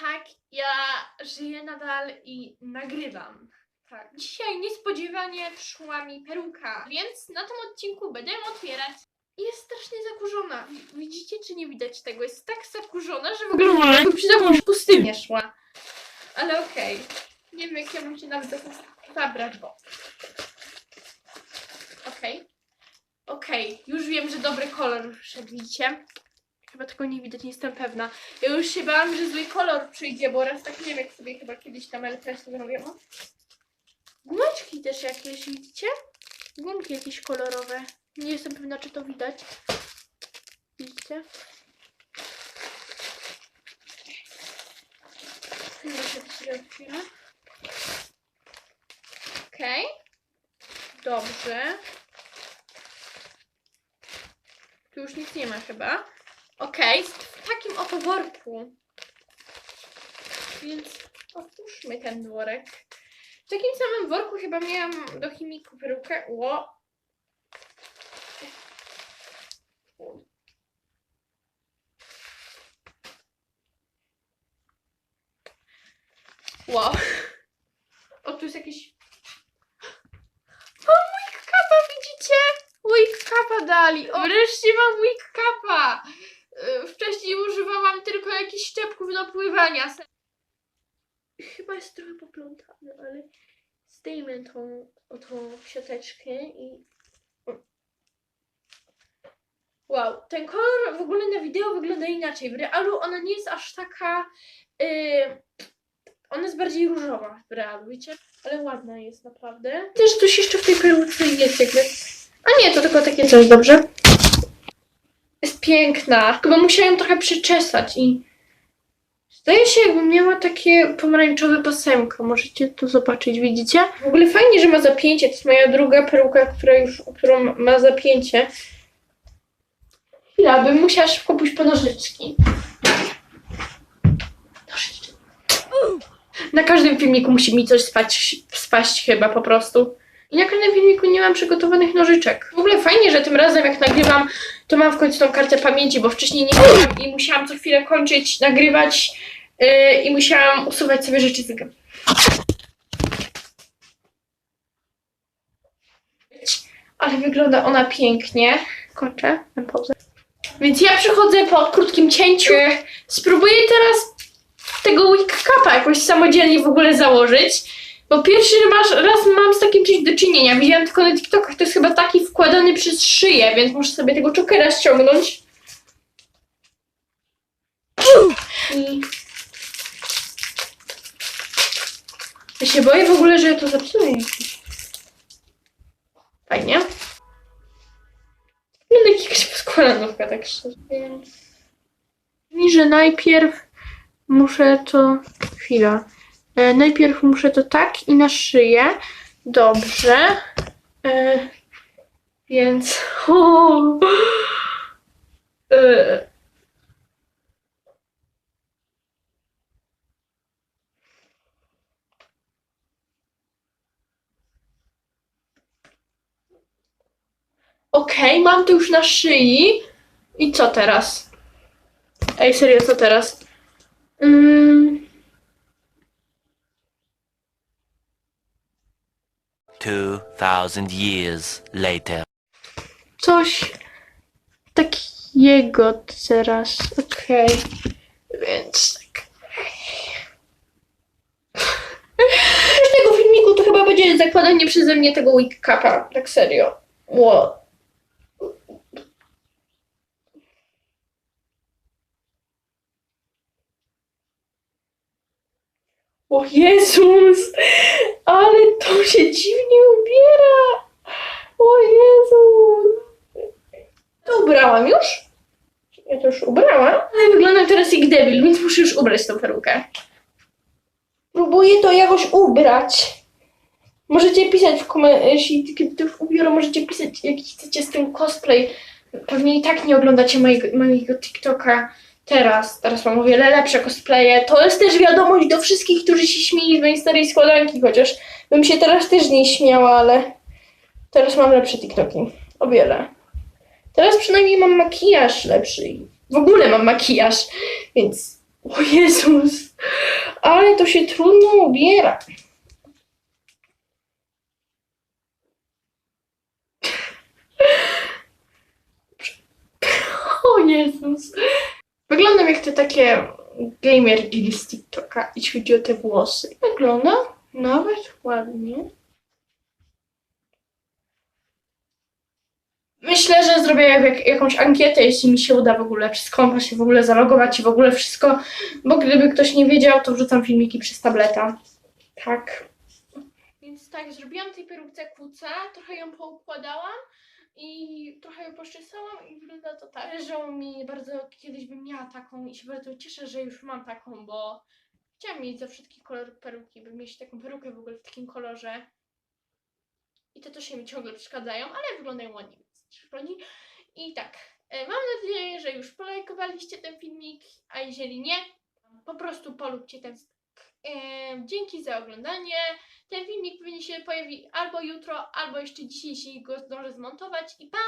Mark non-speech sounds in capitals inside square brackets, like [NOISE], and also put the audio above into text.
tak, ja żyję nadal i nagrywam. Tak. Dzisiaj niespodziewanie przyszła mi peruka, więc na tym odcinku będę ją otwierać. I Jest strasznie zakurzona. Wi- Widzicie, czy nie widać tego? Jest tak zakurzona, że wygląda jakby przy jakąś pustynię szła. Ale okej. Nie wiem, jak ja bym się nawet za to zabrać, bo... Okej. Okej, już wiem, że dobry kolor wszedł, widzicie? Chyba tego nie widać, nie jestem pewna. Ja już się bałam, że zły kolor przyjdzie, bo raz tak nie wiem, jak sobie chyba kiedyś tam LPS to zrobię. O. Gumeczki też jakieś, widzicie? Gumki jakieś kolorowe. Nie jestem pewna, czy to widać. Widzicie? Okej. Dobrze. Tu już nic nie ma chyba. Okej, w takim oto worku. Więc otwórzmy ten worek. W takim samym worku chyba miałam do chimiku perukę. Ło. Wow. O, tu jest jakiś... O, wig kapa, widzicie? Wig kapa dali. O, wreszcie mam wig kapa. Y, Wcześniej używałam tylko jakichś szczepków do pływania. Chyba jest trochę poplątany, ale zdejmę tą, tą siateczkę i... Wow, ten kolor w ogóle na wideo wygląda inaczej. W realu ona nie jest aż taka... Yy, ona jest bardziej różowa w realu, wiecie? Ale ładna jest naprawdę. Też coś jeszcze w tej peruce jest jakby... A nie, to tylko takie coś, dobrze? Jest piękna. Chyba musiałam ją trochę przeczesać i... Zdaje się, jakby miała takie pomarańczowe pasemko. Możecie to zobaczyć, widzicie? W ogóle fajnie, że ma zapięcie. To jest moja druga peruka, która już, którą ma zapięcie. Chwila, bym musiała szybko pójść po nożyczki. Nożyczki. Na każdym filmiku musi mi coś spać, spaść chyba po prostu. I na filmiku nie mam przygotowanych nożyczek. W ogóle fajnie, że tym razem jak nagrywam, to mam w końcu tą kartę pamięci, bo wcześniej nie miałam i musiałam co chwilę kończyć, nagrywać yy, i musiałam usuwać sobie rzeczy z gry. Ale wygląda ona pięknie. Kończę, mam pauzę. Więc ja przychodzę po krótkim cięciu. Spróbuję teraz tego wig jakoś samodzielnie w ogóle założyć. Bo pierwszy raz, raz mam z takim czymś do czynienia. Widziałam tylko na TikTokach, to jest chyba taki wkładany przez szyję, więc muszę sobie tego czokera ściągnąć. I... Ja się boję w ogóle, że ja to zepsuję. Fajnie. No jakaś poskładanówka, tak szczerze. Więc... I że najpierw muszę to... Chwila. E, najpierw muszę to tak i na szyję. Dobrze. E, więc. [LAUGHS] O, e, Okej, mam to już na szyi. I co teraz? Ej, serio, co teraz? Mm. 2,000 years later. coś takiego teraz. Okej. Więc tak. Z [LAUGHS] tego filmiku to chyba będzie zakładanie przeze mnie tego capa. Tak serio. Ło. O Jezus! Ale to się dziwnie ubiera! O Jezu! To ubrałam już? Ja to już ubrałam, ale wyglądam teraz jak debil, więc muszę już ubrać tą perukę. Próbuję to jakoś ubrać. Możecie pisać w komentarzach, jeśli kiedy to już ubiorę, możecie pisać jaki chcecie z tym cosplay. Pewnie i tak nie oglądacie mojego, mojego TikToka teraz. Teraz mam o wiele lepsze cosplaye. To jest też wiadomość do wszystkich, którzy się śmieli z mojej starej składanki, chociaż bym się teraz też nie śmiała, ale teraz mam lepsze TikToki. O wiele. Teraz przynajmniej mam makijaż lepszy. W ogóle mam makijaż, więc... O Jezus! Ale to się trudno ubiera. [LAUGHS] O Jezus. Wyglądam jak te takie gamerki z TikToka, jeśli chodzi o te włosy. Wygląda nawet ładnie. Myślę, że zrobię jak, jakąś ankietę, jeśli mi się uda w ogóle przez kompa się w ogóle zalogować i w ogóle wszystko, bo gdyby ktoś nie wiedział, to wrzucam filmiki przez tableta. Tak. Więc tak, zrobiłam tej perukce kuca, trochę ją poukładałam i trochę ją poszczesałam i wygląda to tak. Leżało mi bardzo, kiedyś bym miała taką i się bardzo cieszę, że już mam taką, bo chciałam mieć za wszystkich kolor peruki, by mieć taką perukę w ogóle w takim kolorze. I te też się mi ciągle przeszkadzają, ale wyglądają ładnie, więc szkodzi. I tak, e, mam nadzieję, że już polajkowaliście ten filmik, a jeżeli nie, po prostu polubcie ten dzięki za oglądanie. Ten filmik pewnie się pojawi albo jutro, albo jeszcze dzisiaj, jeśli go zdążę zmontować. I pa!